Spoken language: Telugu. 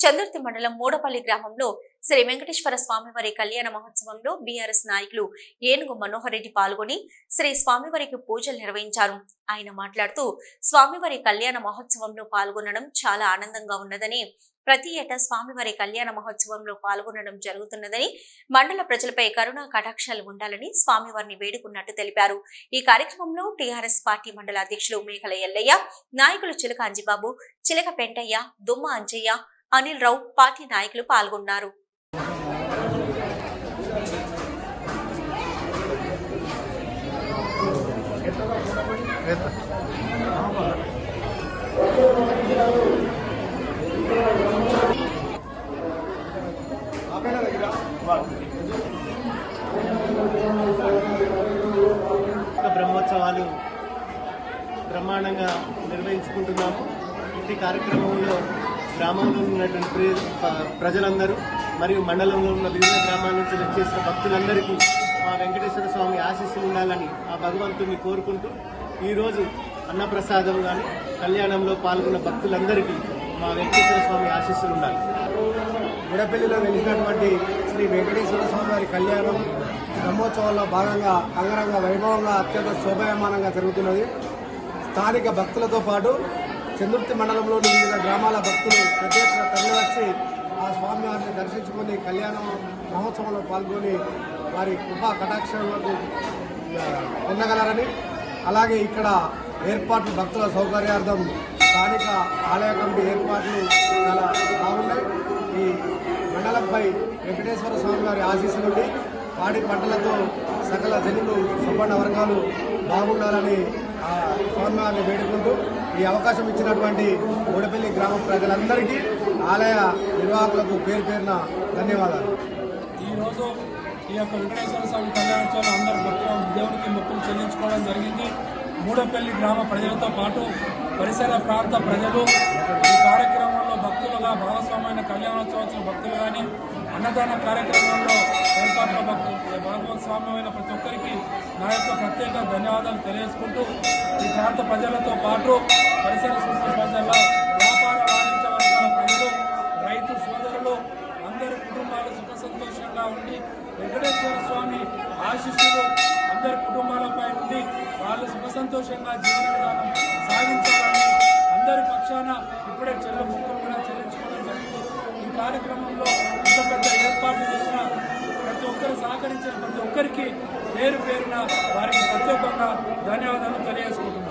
చందుర్తి మండలం మూడపల్లి గ్రామంలో శ్రీ వెంకటేశ్వర స్వామివారి కళ్యాణ మహోత్సవంలో బీఆర్ఎస్ నాయకులు ఏనుగు మనోహర్ రెడ్డి పాల్గొని శ్రీ స్వామివారికి పూజలు నిర్వహించారు. ఆయన మాట్లాడుతూ స్వామివారి కళ్యాణ మహోత్సవంలో పాల్గొనడం చాలా ఆనందంగా ఉన్నదని ప్రతి ఏటా స్వామివారి కళ్యాణ మహోత్సవంలో పాల్గొనడం జరుగుతున్నదని మండల ప్రజలపై కరుణా కటాక్షాలు ఉండాలని స్వామివారిని వేడుకున్నట్టు తెలిపారు. ఈ కార్యక్రమంలో టీఆర్ఎస్ పార్టీ మండల అధ్యక్షులు మేఘల ఎల్లయ్య నాయకులు చిలక అంజిబాబు చిలక పెంటయ్య దుమ్మ అంజయ్య అనిల్ రావు పార్టీ నాయకులు పాల్గొన్నారు. బ్రహ్మోత్సవాలు బ్రహ్మాండంగా నిర్వహించుకుంటున్నాము. ఈ కార్యక్రమంలో గ్రామంలో ఉన్నటువంటి ప్రే- ప్రజలందరూ మరియు మండలంలో ఉన్న వివిధ గ్రామాల నుంచి వచ్చేసిన భక్తులందరికీ మా వెంకటేశ్వర స్వామి ఆశీస్సులు ఉండాలని ఆ భగవంతుని కోరుకుంటూ ఈరోజు అన్నప్రసాదం కానీ కళ్యాణంలో పాల్గొన్న భక్తులందరికీ మా వెంకటేశ్వర స్వామి ఆశీస్సులు ఉండాలి. గుడపల్లిలో వెలిసినటువంటి శ్రీ వెంకటేశ్వర స్వామి వారి కళ్యాణం బ్రహ్మోత్సవంలో భాగంగా అంగరంగ వైభవంగా అత్యంత శోభాయమానంగా జరుగుతున్నది. స్థానిక భక్తులతో పాటు చందుర్తి మండలంలోని వివిధ గ్రామాల భక్తులు పెద్ద ఎత్తున తరలివచ్చి ఆ స్వామివారిని దర్శించుకొని కళ్యాణ మహోత్సవంలో పాల్గొని వారి కృపా కటాక్షాలకు పొందగలరని అలాగే ఇక్కడ ఏర్పాట్లు భక్తుల సౌకర్యార్థం స్థానిక ఆలయ కమిటీ ఏర్పాట్లు చాలా బాగున్నాయి. ఈ మండలంపై వెంకటేశ్వర స్వామి వారి ఆశీస్సులుండి పాడి పంటలతో సకల జనులు సంపన్న వర్గాలు బాగుండాలని ఆ స్వామివారిని వేడుకుంటూ ఈ అవకాశం ఇచ్చినటువంటి గూడపల్లి గ్రామ ప్రజలందరికీ ఆలయ నిర్వాహకులకు పేరు పేరున ధన్యవాదాలు. ఈరోజు ఈ యొక్క వెంకటేశ్వర స్వామి కళ్యాణోత్సవం అందరూ భక్తులు దేవునికి మొక్కులు చెల్లించుకోవడం జరిగింది. మూడపల్లి గ్రామ ప్రజలతో పాటు పరిసర ప్రాంత ప్రజలు ఈ కార్యక్రమంలో భక్తులుగా భాగస్వామైన కళ్యాణోత్సవం భక్తులు కానీ అన్నదాన కార్యక్రమంలో ఏర్పాట్ల భక్తులు భాగస్వామ్యమైన ప్రతి ఒక్కరికి నా యొక్క ప్రత్యేక ధన్యవాదాలు తెలియజేసుకుంటూ ఈ ప్రాంత ప్రజలతో పాటు పరిసర సూచన వ్యాపార వాణిజ్య వర్గాల ప్రజలు రైతు సోదరులు అందరి కుటుంబాలు సుఖ సంతోషంగా ఉండి వెంకటేశ్వర స్వామి ఆశీస్సులు అందరి కుటుంబాలపై ఉండి వాళ్ళు సుఖ సంతోషంగా జీవన విధానం సాగించాలని అందరి పక్షాన ఇప్పుడే చెల్ల ముక్కలు కూడా చెల్లించుకోవడం జరిగింది. ఈ కార్యక్రమంలో ఇంత పెద్ద ఏర్పాట్లు చేసిన ప్రతి ఒక్కరు సహకరించిన ప్రతి ఒక్కరికి పేరు పేరున వారికి ప్రత్యేకంగా ధన్యవాదాలు తెలియజేసుకుంటున్నాను.